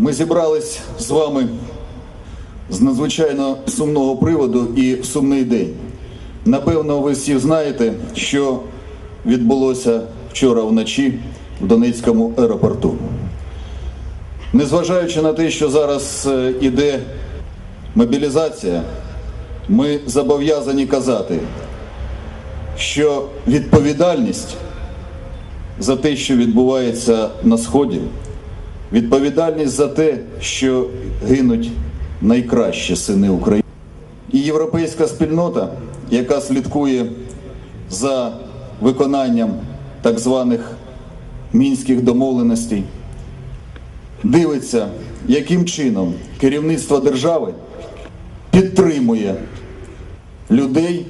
Ми зібрались з вами з надзвичайно сумного приводу і сумний день. Напевно, ви всі знаєте, що відбулося вчора вночі в Донецькому аеропорту. Незважаючи на те, що зараз е, іде мобілізація, ми зобов'язані казати, що відповідальність за те, що відбувається на Сході, відповідальність за те, що гинуть найкращі сини України. І європейська спільнота, яка слідкує за виконанням так званих мінських домовленостей, дивиться, яким чином керівництво держави підтримує людей,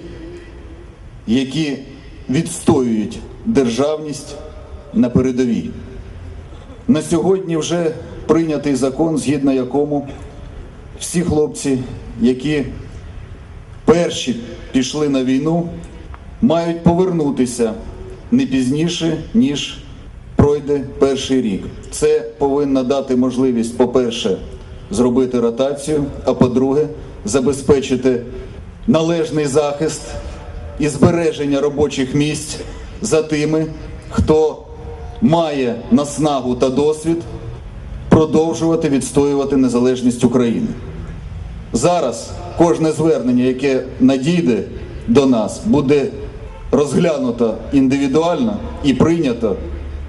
які відстоюють державність на передовій. На сьогодні вже прийнятий закон, згідно якому всі хлопці, які перші пішли на війну, мають повернутися не пізніше, ніж пройде перший рік. Це повинно дати можливість, по-перше, зробити ротацію, а по-друге, забезпечити належний захист і збереження робочих місць за тими, хто має наснагу та досвід продовжувати відстоювати незалежність України. Зараз кожне звернення, яке надійде до нас, буде розглянуто індивідуально і прийнято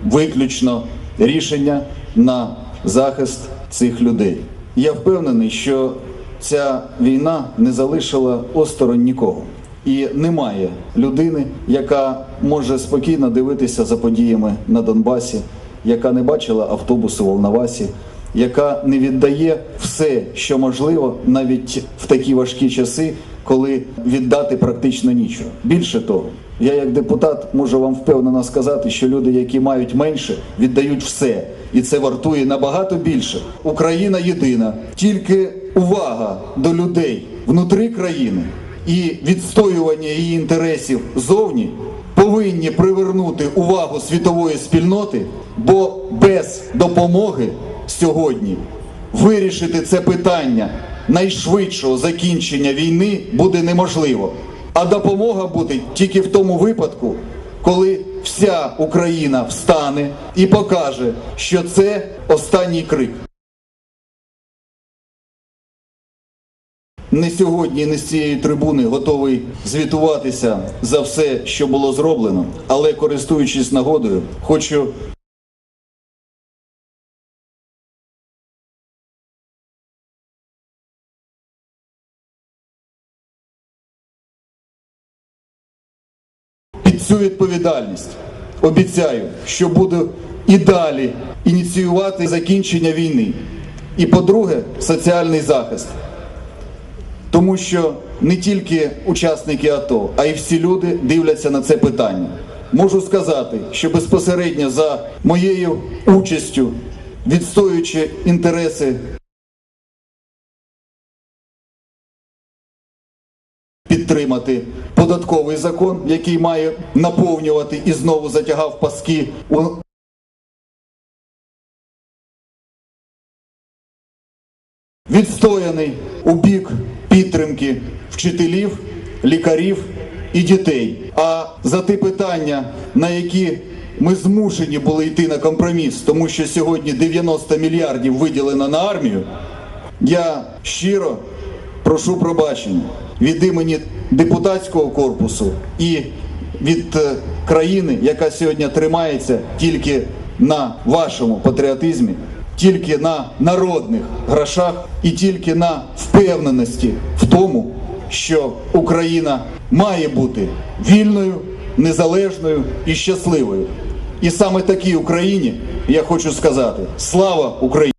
виключно рішення на захист цих людей. Я впевнений, що ця війна не залишила осторонь нікого. І немає людини, яка може спокійно дивитися за подіями на Донбасі, яка не бачила автобусу в Волновасі, яка не віддає все, що можливо, навіть в такі важкі часи, коли віддати практично нічого. Більше того, я як депутат можу вам впевнено сказати, що люди, які мають менше, віддають все, і це вартує набагато більше. Україна єдина, тільки увага до людей внутрі країни і відстоювання її інтересів зовні повинні привернути увагу світової спільноти, бо без допомоги сьогодні вирішити це питання найшвидшого закінчення війни буде неможливо. А допомога буде тільки в тому випадку, коли вся Україна встане і покаже, що це останній крик. Не сьогодні, не з цієї трибуни готовий звітуватися за все, що було зроблено, але користуючись нагодою, хочу під цю відповідальність. Обіцяю, що буду і далі ініціювати закінчення війни. І, по-друге, соціальний захист. Тому що не тільки учасники АТО, а й всі люди дивляться на це питання. Можу сказати, що безпосередньо за моєю участю, відстоюючи інтереси підтримати податковий закон, який має наповнювати і знову затягав паски у відстояний у бік підтримки вчителів, лікарів і дітей. А за ті питання, на які ми змушені були йти на компроміс, тому що сьогодні 90 мільярдів виділено на армію, я щиро прошу пробачення від імені депутатського корпусу і від е, країни, яка сьогодні тримається тільки на вашому патріотизмі, тільки на народних грошах і тільки на впевненості в тому, що Україна має бути вільною, незалежною і щасливою. І саме такій Україні я хочу сказати: слава Україні!